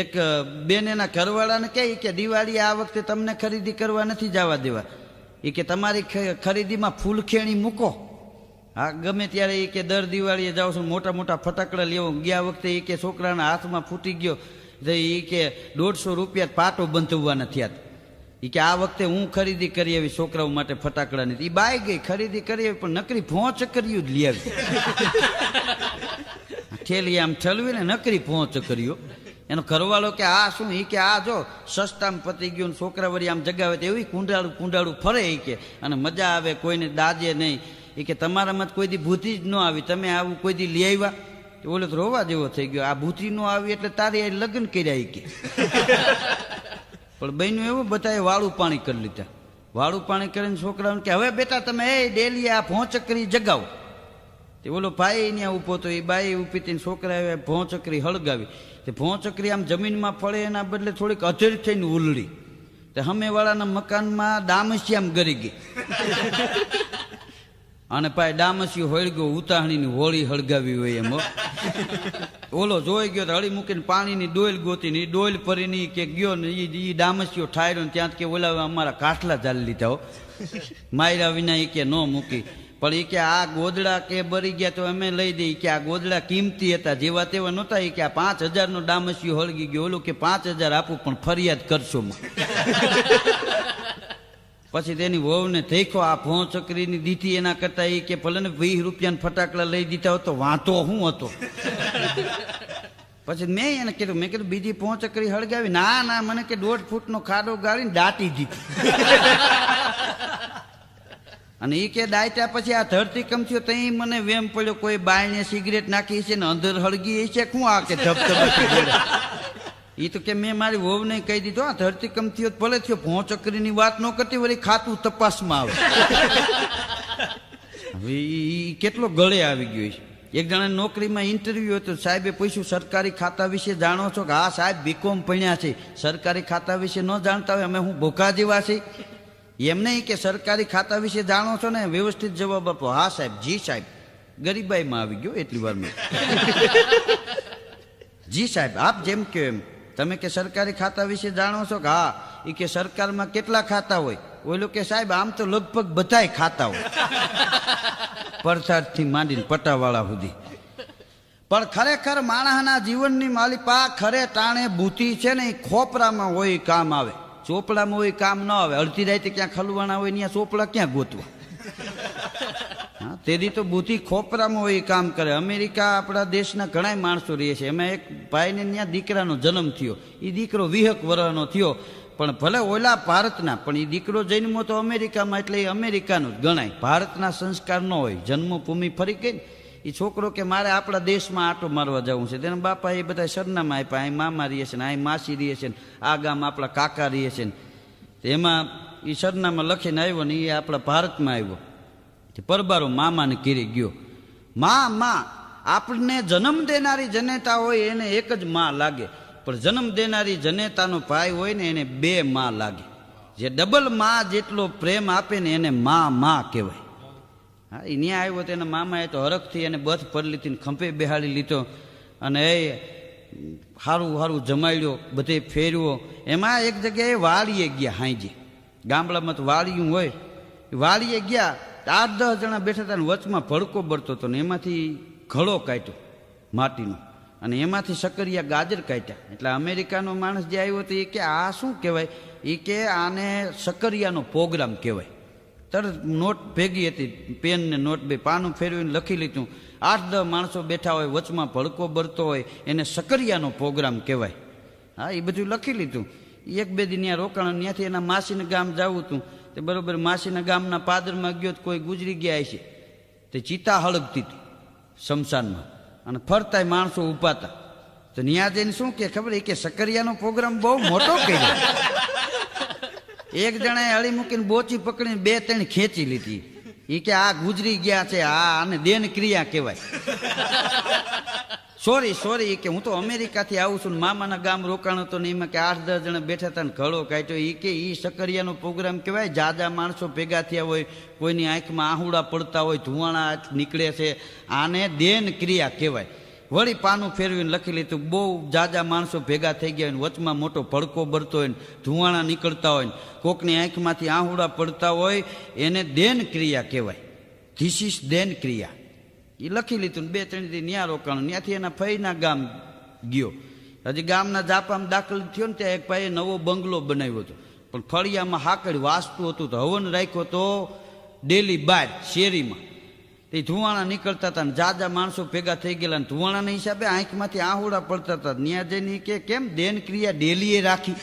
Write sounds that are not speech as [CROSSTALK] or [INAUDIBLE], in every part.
એક બેન એના ઘરવાળાને કહે કે દિવાળી આ વખતે તમને ખરીદી કરવા નથી જવા દેવા. એ કે તમારી ખરીદીમાં ફૂલખેણી મૂકો. હા ગમે ત્યારે એ કે દર દિવાળીએ જાઓ છું મોટા મોટા ફટાકડા લેવો. ગયા વખતે એ કે છોકરાના હાથમાં ફૂટી ગયો. તો એ કે દોઢસો રૂપિયા પાટો બંધવવાના થયા એ કે આ વખતે હું ખરીદી કરી આવી છોકરાઓ માટે ફટાકડાની એ બાય ગઈ ખરીદી કરી આવી પણ નકરી ભોંચ કર્યું જ લઈ આવી [LAUGHS] ઠેલી આમ ઠલવીને નકરી પહોંચ કર્યો. એનો ઘરવાળો કે આ શું? એ કે આ જો સસ્તામ પતી ગયું ને છોકરા વળી આમ જગાવે તો એવી કુંડાળું કુંડાળું ફરે એ કે. અને મજા આવે કોઈને દાજે નહીં. એ કે તમારામાં કોઈ દી ભૂતિ જ ન આવી. તમે આવું કોઈ દી લઈ આવ્યા? તો ઓલો તો રોવા જેવો થઈ ગયો. આ ભૂતિ ન આવી એટલે તારે લગ્ન કર્યા કે. [LAUGHS] પણ બહેનું એવું બધાએ વાળું પાણી કરી લીધા. વાળું પાણી કરીને છોકરાઓને કે હવે બેટા તમે એ ડેલી આ ભોંચકરી જગાવો. તે ઓલો ભાઈ ત્યાં ઊભો તો એ બાઈ ઊભી છોકરાએ ભોંચકરી હળગાવી. તે ભોંચકરી આમ જમીનમાં ફળે, એના બદલે થોડીક અધેર થઈને ઉલડી તે હમેવાળાના મકાનમાં ડામસી આમ ગરી ગઈ. અને પાય ડામસી હળગ્યો ઉતાહણીની હોળી હળગાવી હોય એમ ઓલો જોઈ ગયો હળી મૂકીને પાણીની ડોલ ગોતી ને એ ડોલ ભરીને કે ગયો ને એ ડામસીઓ ઠાયરો ને ત્યાં કે ઓલા અમારા કાટલા ચાલી લીધા હો. માયરા વિના એ કે ન મૂકી. પણ એ કે આ ગોદડા કે બરી ગયા તો અમે લઈ દઈએ. કે આ ગોદડા કિંમતી હતા. જેવા તેવા નહોતા. એ કે આ પાંચ હજારનો ડામસિયો હળગી ગયો. ઓલું કે પાંચ હજાર આપું પણ ફરિયાદ કરશો [LAUGHS] પછી તેની વહુને દેખો આ ભોં ચકરીની દીધી એના કરતા એ કે ભલે ને વીસ રૂપિયાના ફટાકડા લઈ દીધા હોત તો વાંધો શું હતો. પછી મેં એને કીધું મેં કીધું બીજી ભોં ચકરી હળગાવી. ના ના મને કે દોઢ ફૂટનો ખાડો ગાળીને દાટી દીધી. [LAUGHS] અને એ કે દાયટા પછી આ ધરતી કમ થયો તઈ મને વેમ પડ્યો, કોઈ બાયને સિગરેટ નાખી છે ને અંદર હળગી છે શું આ કે ધબધબાટી એ તો કે મેં મારી વહુને કહી દીધું, આ ધરતી કમ થયો ભલે થયો ભોં ચકરીની વાત ન કરતી વળી ખાતું તપાસમાં આવે. હવે એ કેટલો ગળે આવી ગયો છે. એક જણા નોકરીમાં ઇન્ટરવ્યુ હતો, સાહેબે પૂછ્યું, સરકારી ખાતા વિશે જાણો છો? કે, હા સાહેબ બીકોમ ભણ્યા છે. સરકારી ખાતા વિશે ન જાણતા હોય, અમે હું ભૂખા જેવા છે એમ નહીં કે સરકારી ખાતા વિશે જાણો છો ને વ્યવસ્થિત જવાબ આપો. હા સાહેબ જી સાહેબ. ગરીબાઈમાં આવી ગયો એટલી વારમાં. [LAUGHS] જી સાહેબ આપ જેમ કહો એમ. તમે કે સરકારી ખાતા વિશે જાણો છો કે હા એ કે સરકારમાં કેટલા ખાતા હોય? ઓલું કે સાહેબ આમ તો લગભગ બધાય ખાતા હોય. [LAUGHS] પરસાદથી માંડીને પટાવાળા સુધી. પણ ખરેખર માણસના જીવનની માલિપા ખરે ટાણે બુદ્ધિ છે ને એ ખોપરામાં હોય કામ આવે. ચોપડામાં હોય કામ ન આવે. અડધી રાતે ક્યાં ખલવાના હોય ત્યાં ચોપડા ક્યાં ગોતવા? [LAUGHS] હા તેથી તો બુદ્ધિ ખોપરામાં હોય કામ કરે. અમેરિકા આપણા દેશના ઘણા માણસો રહે છે. એમાં એક ભાઈને ત્યાં દીકરાનો જન્મ થયો. એ દીકરો વિહક વરહનો થયો. પણ ભલે ઓલા ભારતના પણ એ દીકરો જન્મો તો અમેરિકામાં એટલે એ અમેરિકાનું જ ગણાય. ભારતના સંસ્કાર ન હોય. જન્મભૂમિ ફરી ગઈ ને. એ છોકરો કે મારે આપણા દેશમાં આટો મારવા જવું છે. તેના બાપા એ બધા સરનામા આપ્યા, અહીં મામા રહીએ છે ને, અહીં માસી રહીએ છે ને, આ ગામ આપણા કાકા રહીએ છે ને. એમાં એ સરનામા લખીને આવ્યો ને એ આપણા ભારતમાં આવ્યો. પરબારો મામાને કીરી ગયો. મા મા આપણને જન્મ દેનારી જનેતા હોય એને એક જ માં લાગે. પણ જન્મ દેનારી જનેતાનો ભાઈ હોય ને એને બે માં લાગે. જે ડબલમાં જેટલો પ્રેમ આપે ને એને માં માં કહેવાય. હા એ ન્યા આવ્યો તેના મામાએ તો હરખથી એને બથ પડલીથી ખંભે બેહાડી લીધો અને એ સારું સારું જમાડ્યો, બધે ફેરવો એમાં એક જગ્યાએ વાળીએ ગયા હાંજે. ગામડામાં તો વાળિયું હોય. વાળીએ ગયા આઠ દસ જણા બેઠા હતા વચમાં ભડકો બળતો હતો ને એમાંથી ઘડો કાઢ્યો માટીનો. અને એમાંથી સકરિયા ગાજર કાઢ્યા. એટલે અમેરિકાનો માણસ જે આવ્યો હતો એ કે, આ શું કહેવાય? એ કે, આને સકરિયાનો પ્રોગ્રામ કહેવાય. તરત નોટ ભેગી હતી, પેન ને નોટ બે પાનું ફેરવીને લખી લીધું. આઠ દસ માણસો બેઠા હોય, વચમાં ભડકો બરતો હોય, એને સકરિયાનો પ્રોગ્રામ કહેવાય. હા, એ બધું લખી લીધું. એક બે દિન ત્યાં રોકાણ, ત્યાંથી એના માસીને ગામ જવું હતું. તે બરોબર માસીના ગામના પાદરમાં ગયો કોઈ ગુજરી ગયા છે તે ચિતા હળગતી હતી શમશાનમાં. અને ફરતાય માણસો હતા. તો ત્યાં જઈને શું કે ખબર? એ કે સકરિયાનો પ્રોગ્રામ બહુ મોટો કર્યો. એક જણાએ અળી મૂકીને બોચી પકડીને બે ત્રણ ખેંચી લીધી. એ કે આ ગુજરી ગયા છે, આ આને દેન ક્રિયા કહેવાય સોરી સોરી કે હું તો અમેરિકાથી આવું છું મામાના ગામ રોકાણ હતો ને એમાં કે આઠ દસ જણા બેઠા હતા ને ઘડો કાઢ્યો. એ કે એ સકરિયાનો પ્રોગ્રામ કહેવાય, જાજા માણસો ભેગા થયા હોય, કોઈની આંખમાં આહુડા પડતા હોય, ધુવાણા નીકળે છે. આને દેન ક્રિયા કહેવાય. વળી પાનું ફેરવીને લખી લીધું, બહુ જાજા માણસો ભેગા થઈ ગયા હોય વચમાં મોટો ભડકો ભરતો હોય ધુવાણા નીકળતા હોય કોકની આંખમાંથી આહુડા પડતા હોય, એને દેન ક્રિયા કહેવાય. ધીસ ઇઝ દેન ક્રિયા. એ લખી લીધું બે ત્રણ દી ન્યા રોકાણ ત્યાંથી એના ફઈના ગામ ગયો. હજી ગામના જાપામાં દાખલ થયો ને ત્યાં એક ભાઈએ નવો બંગલો બનાવ્યો હતો. પણ ફળિયામાં હાકડ વાસ્તુ હતું તો હવન રાખ્યો તો ડેલી બાર શેરીમાં. તે ધુવાણા નીકળતા હતા ને જાજા માણસો ભેગા થઈ ગયેલા ને ધુવાણાના હિસાબે આંખમાંથી આહુડા પડતા હતા. ન્યા જઈને કે, કેમ દેન ક્રિયા ડેલીએ રાખી?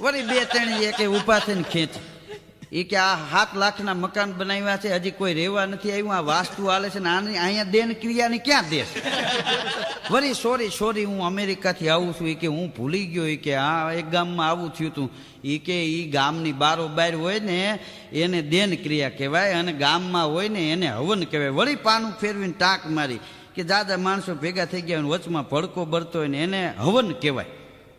વળી બે ત્રણ એ ઊભા થઈને ખેંચ. એ કે આ સાત લાખના મકાન બનાવ્યા છે, હજી કોઈ રહેવા નથી આવ્યું, આ વાસ્તુ હાલે છે ને આની અહીંયા દેન ક્રિયાની ક્યાં દેશ? વળી સોરી સોરી હું અમેરિકાથી આવું છું એ કે હું ભૂલી ગયો એ કે હા એક ગામમાં આવું થયું હતું એ કે એ ગામની બારોબાર હોય ને, એને દેન ક્રિયા કહેવાય અને ગામમાં હોય ને, એને હવન કહેવાય. વળી પાનું ફેરવીને ટાંક મારી કે દાદા માણસો ભેગા થઈ ગયા વચમાં ભડકો ભરતો હોય ને, એને હવન કહેવાય.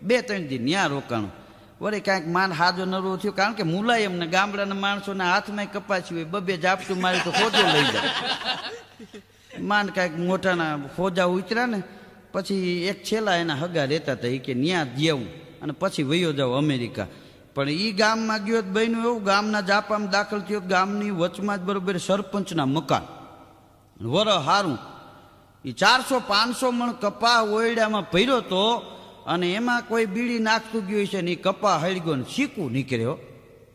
બે ત્રણ દી ન્યા રોકાણું. વળી કાંઈક માન હાજો નરવો થયો, કારણ કે મુલાયમ ને ગામડાના માણસોના હાથમાં કપાસી હોય, બબે જાપટું મારી તો ખોજો લઈ જાય. માન કાંઈક મોટાના ખોજા ઉતર્યા ને, પછી એક છેલ્લા એના હગા રહેતા હતા એ કે ન્યા જેવું અને પછી વયો જાવ અમેરિકા. પણ એ ગામમાં ગયો બન્યું એવું, ગામના જાપામાં દાખલ થયો ગામની વચમાં જ બરોબર સરપંચના મકાન. વર હારું. એ ચારસો પાંચસો મણ કપા ઓયડામાં ભર્યો તો અને એમાં કોઈ બીડી નાખતું ગયું છે ને કપા હળગ્યો ને શીકું નીકળ્યો.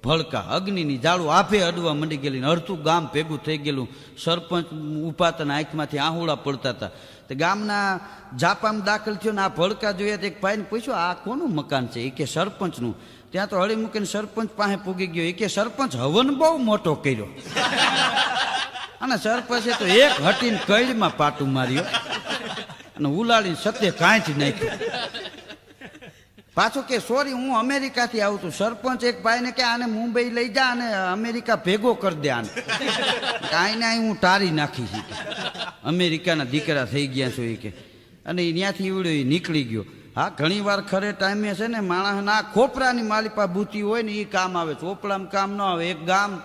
ભડકા અગ્નિની જાળું આભે અડવા મંડી ગયેલી ને અડધું ગામ ભેગું થઈ ગયેલું. સરપંચ ઉપાતાના આંખમાંથી આહુડા પડતા હતા. તે ગામના જાપામાં દાખલ થયો ને આ ભડકા જોઈએ તો એક ભાઈને પૂછ્યું, આ કોનું મકાન છે? એ કે, સરપંચનું. ત્યાં તો હળી મૂકીને સરપંચ પાસે પૂગી ગયો. એ કે, સરપંચ, હવન બહુ મોટો કર્યો. અને સરપંચે તો એક હટીને કઈડમાં પાટું માર્યો અને ઉલાડીને સત્ય કાંઈ જ નાખ્યું. પાછું કે સોરી હું અમેરિકાથી આવું છું. સરપંચ એક ભાઈને કે, આને મુંબઈ લઈ જા અને અમેરિકા ભેગો કરી દે આને. કાંઈ ના હું ટારી નાખી છે અમેરિકાના દીકરા થઈ ગયા છું એ કે. અને ત્યાંથી ઈવડ્યો એ નીકળી ગયો. હા, ઘણી વાર ખરે ટાઈમે છે ને, માણસના ખોપરાની માલિપા બૂતી હોય ને એ કામ આવે ચોપડામાં કામ ન આવે. એક ગામ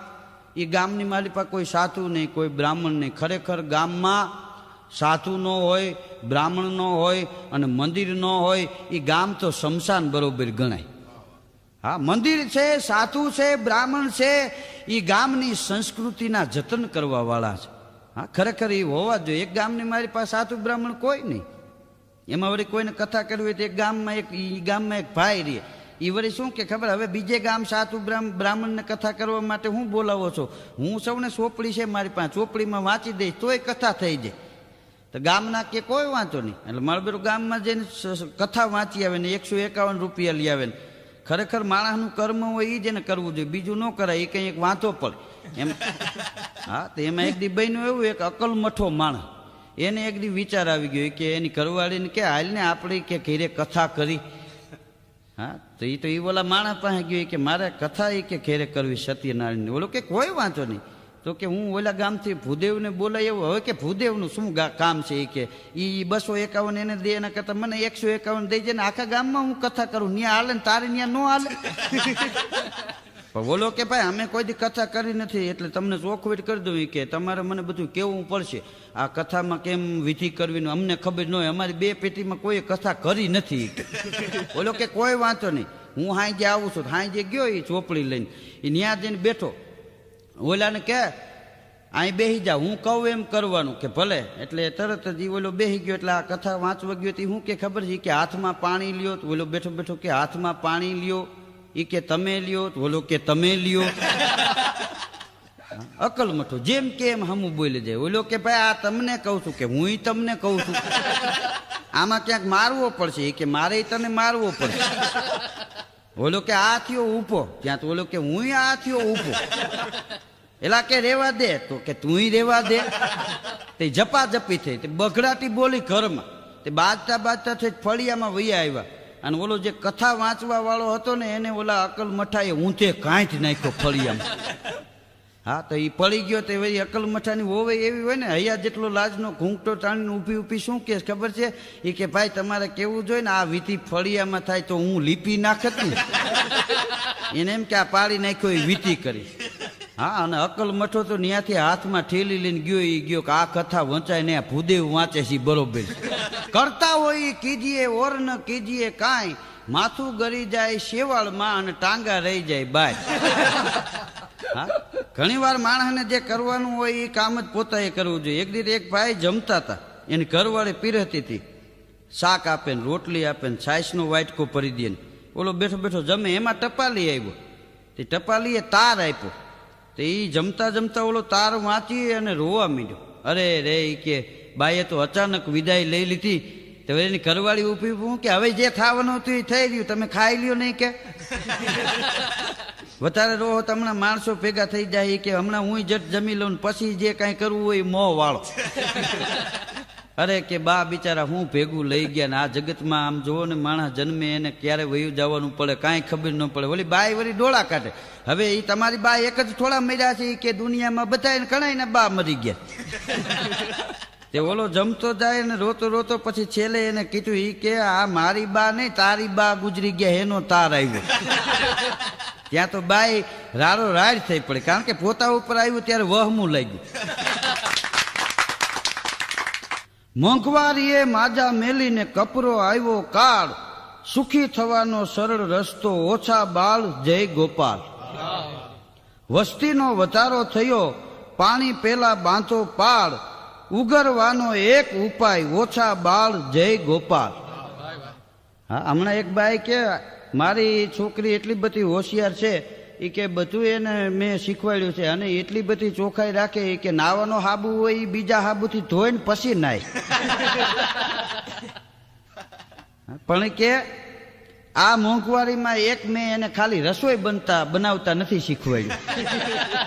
એ ગામની માલિપા કોઈ સાધુ નહીં, કોઈ બ્રાહ્મણ નહીં. ખરેખર ગામમાં સાધુ ન હોય, બ્રાહ્મણ ન હોય અને મંદિર ન હોય એ ગામ તો શમશાન બરોબર ગણાય. હા, મંદિર છે, સાધુ છે, બ્રાહ્મણ છે એ ગામની સંસ્કૃતિના જતન કરવા વાળા છે. હા, ખરેખર એ હોવા જોઈએ. એક ગામની મારી પાસે સાધુ, બ્રાહ્મણ કોઈ નહીં. એમાં વળી કોઈને કથા કરવી હોય તો એક ગામમાં એક ગામમાં એક ભાઈ રહે. એ વળી શું કે ખબર? હવે બીજે ગામ સાતુ બ્રાહ્મ- બ્રાહ્મણને કથા કરવા માટે હું બોલાવો છો? હું સૌને ચોપડી છે મારી પાસે. ચોપડીમાં વાંચી દઈશ, તોય કથા થઈ જાય. તો ગામના કે કોઈ વાંચો નહીં. એટલે મળબેરું ગામમાં જઈને કથા વાંચી આવે ને એકસો એકાવન રૂપિયા લઈ આવે ને. ખરેખર માણસનું કર્મ હોય એ જ એને કરવું જોઈએ. બીજું ન કરાય એ કંઈ એક વાંચો પડે. એમ [LAUGHS] હા, તો એમાં એક દી બન્યું એવું, એક અકલ મઠો માણસ. એને એક દી વિચાર આવી ગયો કે એની ઘરવાળીને કે હાલને આપણે કે ઘેરે કથા કરી. હા, તો એ તો એ ઓલા માણસ પાસે ગયો કે મારે કથા એ કે ઘેરે કરવી સત્યનારાયણની. ઓલો કે કોઈ વાંચો નહીં. તો કે હું ઓલા ગામથી ભૂદેવને બોલાય એવું હવે કે ભૂદેવનું શું કામ છે એ કે? એ બસો એકાવન એને દે એના કરતાં મને એકસો એકાવન દઈ જાય ને આખા ગામમાં હું કથા કરું. ત્યાં હાલે ને તારે ત્યાં ન હાલે. [LAUGHS] બોલો કે ભાઈ અમે કોઈ કથા કરી નથી એટલે તમને ચોખવેટ કરી દઉં કે. તમારે મને બધું કેવું પડશે? આ કથામાં કેમ વિધિ કરવી અમને ખબર ન હોય. અમારી બે પેટીમાં કોઈ કથા કરી નથી. [LAUGHS] બોલો કે કોઈ વાંચો નહીં. હું હાંજે આવું છું. હાંજે ગયો એ ચોપડી લઈને. એ ન્યા જઈને બેઠો. ઓલાને કે અહીં બેસી જા, હું કહું એમ કરવાનું. કે ભલે, એટલે તરત જ એ ઓલો બેસી ગયો, એટલે આ કથા વાંચવા ગયો હતી હું કે ખબર છે? કે હાથમાં પાણી લ્યો, તો ઓલો બેઠો બેઠો કે, હાથમાં પાણી લ્યો. એ કે, તમે લ્યો. તો ઓલો કે, તમે લ્યો. અકલ મઠો, જેમ કે એમ હમું બોલી જાય. ઓલો કે, ભાઈ, આ તમને કહું છું. કે હું તમને કહું છું. આમાં ક્યાંક મારવો પડશે. કે, મારે તને મારવો પડશે. ઓલો કે, આ થયો, ઊભો. ત્યાં તો ઓલો કે હું આ થયો, ઊભો. એલા કે રેવા દે? તો કે તુંય રેવા દે? તે જપા જપી થઈ. તે બગડાટી બોલી ઘરમાં. તે બાજતા બાજતા થઈ ફળિયામાં વૈયા આવ્યા. અને ઓલો જે કથા વાંચવા વાળો હતો ને, એને ઓલા અકલ મઠાએ ઊંચે કાંઈ જ નાખ્યો ફળિયામાં. હા, તો એ પડી ગયો તો વળી અકલ મઠાની હોવે એવી હોય ને, હૈયા જેટલો લાજનો ઘૂંઘટો તાણીને ઊભી ઊભી શું કે ખબર છે? એ કે, ભાઈ, તમારે કેવું જોઈએ ને? આ વિધિ ફળિયામાં થાય તો હું લીપી નાખત. ને એને એમ કે, આ પાડી નાખ્યો એ વીતી કરી. હા, અને અકલ મઠો તો ત્યાંથી હાથમાં ઠેલી લઈને ગયો એ ગયો કે આ કથા વંચાય ને ભૂદેવ વાંચે છે બરોબર કરતા હોય કીજીએ ઓર ન કીજીએ કાંઈ, માથું ગરી જાય શેવાળમાં અને ટાંગા રહી જાય બાય હા ઘણી વાર માણસને જે કરવાનું હોય એ કામ જ પોતાએ કરવું જોઈએ. એક દીઠ એક ભાઈ જમતા હતા એની ઘરવાળે પીરહતી હતી શાક આપે ને રોટલી આપે ને છાશનો વાટકો ભરી દે ને. ઓલો બેઠો બેઠો જમે, એમાં ટપાલી આવ્યો તે ટપાલીએ તાર આપ્યો. તે એ જમતા જમતા ઓલો તાર વાંચી અને રોવા માંડ્યો. અરે રે કે, બાઈએ તો અચાનક વિદાય લઈ લીધી. તો એની ઘરવાળી ઊભી હું કે, હવે જે થવાનું હતું એ થઈ રહ્યું તમે ખાઈ લ્યો નહીં કે. વધારે રોહો તો હમણાં માણસો ભેગા થઈ જાય કે, હમણાં હું જટ જમી લઉં પછી જે કાંઈ કરવું હોય મોં વાળો. અરે કે બા બિચારા હું ભેગું લઈ ગયા ને આ જગતમાં આમ જુઓ ને માણસ જન્મે એને ક્યારે વયું જવાનું પડે, કાંઈ ખબર ન પડે. ઓલી બાઈ વળી ડોળા કાઢે. હવે એ તમારી બા એક જ થોડા મર્યા છે કે દુનિયામાં બધાય ઘણા બા મરી ગયા. તે ઓલો જમતો જાય ને રોતો રોતો પછી છેલ્લે એને કીધું, ઈ કે આ મારી બા નહીં, તારી બા ગુજરી ગયા, એનો તાર આવ્યો. ત્યાં તો બાઈ રાડો રાડ થઈ પડી, કારણ કે પોતા ઉપર આવ્યું ત્યારે વહમું લાગ્યું. મોંઘવારીએ માજા મેલીને કપરો આવ્યો કાળ. સુખી થવાનો સરળ રસ્તો ઓછા બાળ જય ગોપાલ. વસ્તીનો વધારો થયો, પાણી પેલા બાંધો પાડ ઉગરવાનો એક ઉપાય, ઓછા બાળ જય ગોપાલ. હા, હમણાં એક બાઈ કે, મારી છોકરી એટલી બધી હોશિયાર છે એ કે બધું એને મેં શીખવાડ્યું છે અને એટલી બધી ચોખ્ખાઈ રાખે કે નાવાનો હાબુ હોય એ બીજા હાબુથી ધોઈને પછી નાય. [LAUGHS] પણ કે આ મોંઘવારીમાં એક મેં એને ખાલી રસોઈ બનતા બનાવતા નથી શીખવાડ્યું.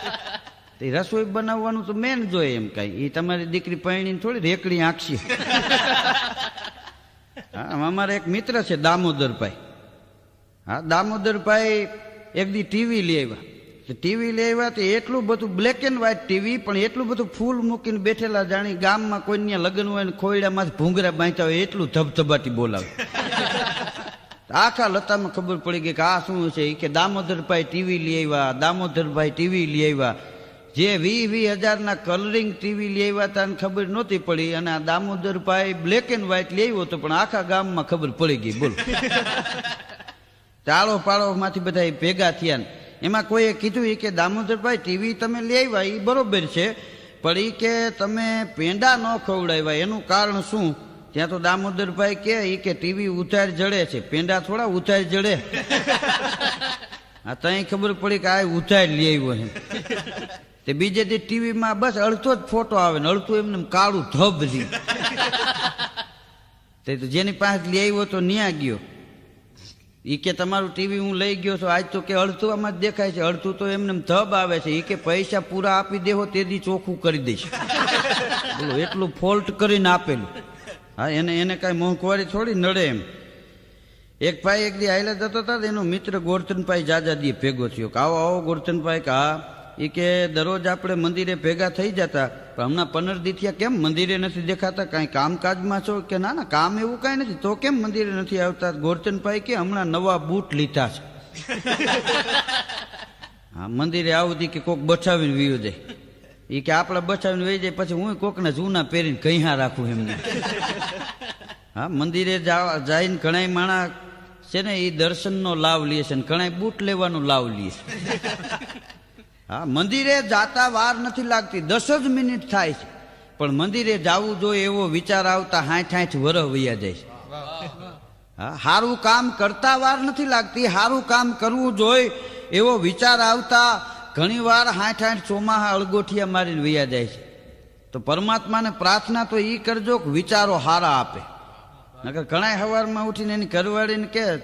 [LAUGHS] તે રસોઈ બનાવવાનું તો મેં જોઈએ એમ કાંઈ. એ તમારી દીકરી પરણીને થોડી રેકડી આંકશી. [LAUGHS] હા અમારા એક મિત્ર છે દામોદરભાઈ. હા દામોદરભાઈ એક દી ટીવી લઈ આવ્યા. ટીવી લઈ આવ્યા તો એટલું બધું બ્લેક એન્ડ વ્હાઈટ ટીવી પણ એટલું બધું ફૂલ મૂકીને બેઠેલા જાણી ગામમાં કોઈ ત્યાં લગ્ન હોય ને ખોયડામાંથી ભૂંગરા બાંધતા હોય એટલું ધબધબાટી બોલાવે. [LAUGHS] આખા લતામાં ખબર પડી ગઈ કે આ શું છે? કે દામોદરભાઈ ટીવી લઈ આવ્યા દામોદરભાઈ ટીવી લઈ આવ્યા. જે વી વી હજારના કલરિંગ ટીવી લઈ આવ્યા હતા ખબર નહોતી પડી અને આ દામોદરભાઈ બ્લેક એન્ડ વ્હાઈટ લઈ આવ્યો હતો પણ આખા ગામમાં ખબર પડી ગઈ બોલ. [LAUGHS] ચાળો પાળોમાંથી બધા ભેગા થયા એમાં કોઈએ કીધું એ કે, દામોદરભાઈ, ટીવી તમે લઈ આવ્યા એ બરોબર છે. પણ એ કે, તમે પેંડા ન ખવડાવ્યા. એનું કારણ શું? ત્યાં તો દામોદરભાઈ કે એ કે ટીવી ઉતાર જડે છે. પેંડા થોડા ઉતાર જડે. હા તઈ ખબર પડી કે આ ઉતાર લઈ આવ્યો છે. તે બીજે દી ટીવીમાં બસ અડધો જ ફોટો આવે ને, અડધું એમને એમ કાળું ધબ તો જેની પાસે લઈ આવ્યો તો ન્યા ગયો. ઈ કે તમારું ટીવી હું લઈ ગયો છું. આજ તો કે અડધું આમાં જ દેખાય છે. અડધું તો એમને એમ ધબ આવે છે. એ કે પૈસા પૂરા આપી દેવો તે દી ચોખ્ખું કરી દઈશ. [LAUGHS] બોલો એટલું ફોલ્ટ કરીને આપેલું. હા એને એને કાંઈ મોંઘવારી થોડી નડે એમ. એક ભાઈ એક દી આયલા જતો હતા એનો મિત્ર ગોરધનભાઈ જાજા દીએ ભેગો થયો. કે આવો આવો ગોરધનભાઈ કે હા. એ કે દરરોજ આપણે મંદિરે ભેગા થઈ જતા. પણ હમણાં પંદર દી કેમ મંદિરે નથી દેખાતા? કાંઈ કામકાજમાં છો કે ના ના કામ એવું કાંઈ નથી. તો કેમ મંદિરે નથી આવતા? ગોરચંદભાઈ કે હમણાં નવા બૂટ લીધા છે. [LAUGHS] હા મંદિરે આવું દી કે કોક બચાવીને વીયો જાય. એ કે આપણે બચાવીને વહી જાય પછી હું કોકને જૂના પહેરીને કહીયા રાખું એમને. [LAUGHS] હા મંદિરે જઈને ઘણા માણા છે ને એ દર્શનનો લાભ લે છે ને ઘણા બૂટ લેવાનો લાભ લે છે. [LAUGHS] હા, મંદિરે જાતા વાર નથી લાગતી, દસ જ મિનિટ થાય છે. પણ મંદિરે જવું જોઈએ એવો વિચાર આવતા હાઠ હાઠ વરહ વૈયા જાય છે. હા સારું કામ કરતા વાર નથી લાગતી સારું કામ કરવું જોઈએ એવો વિચાર આવતા ઘણીવાર હાઠ હાઠ ચોમાહા અળગોઠિયા મારીને વૈયા જાય છે. તો પરમાત્માને પ્રાર્થના તો એ કરજો કે વિચારો હારા આપે. નકર ઘણા સવારમાં ઉઠીને એની કરવાડીને કે,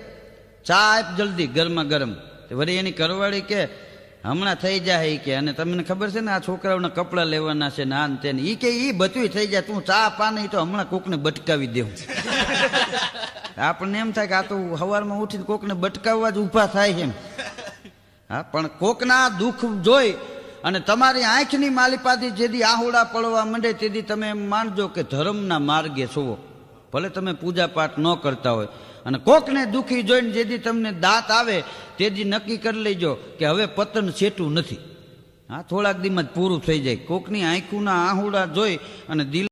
ચા આપ જલ્દી ગરમા ગરમ. વળી એની કરવાડી કે હમણાં થઈ જાય કે અને તમને ખબર છે ને આ છોકરાઓના કપડાં લેવાના છે ના તે એ કે એ બચવી થઈ જાય તું ચા પા નહીં તો હમણાં કોકને બટકાવી દેવું. [LAUGHS] આપણને એમ થાય કે આ તો સવારમાં ઉઠીને કોકને બટકાવવા જ ઊભા થાય છે એમ. હા પણ કોકના દુઃખ જોઈ અને તમારી આંખની માલિપાથી જેથી આહોડા પડવા માંડે તેથી તમે એમ માનજો કે ધર્મના માર્ગે છો ભલે તમે પૂજા પાઠ ન કરતા હોય. અને કોકને દુઃખી જોઈને જેથી તમને દાંત આવે, તેથી નક્કી કરી લેજો કે હવે પતન છેટું નથી. હા, થોડાક દીમાં જ પૂરું થઈ જાય. કોકની આંખુના આહુડા જોઈ અને દિલ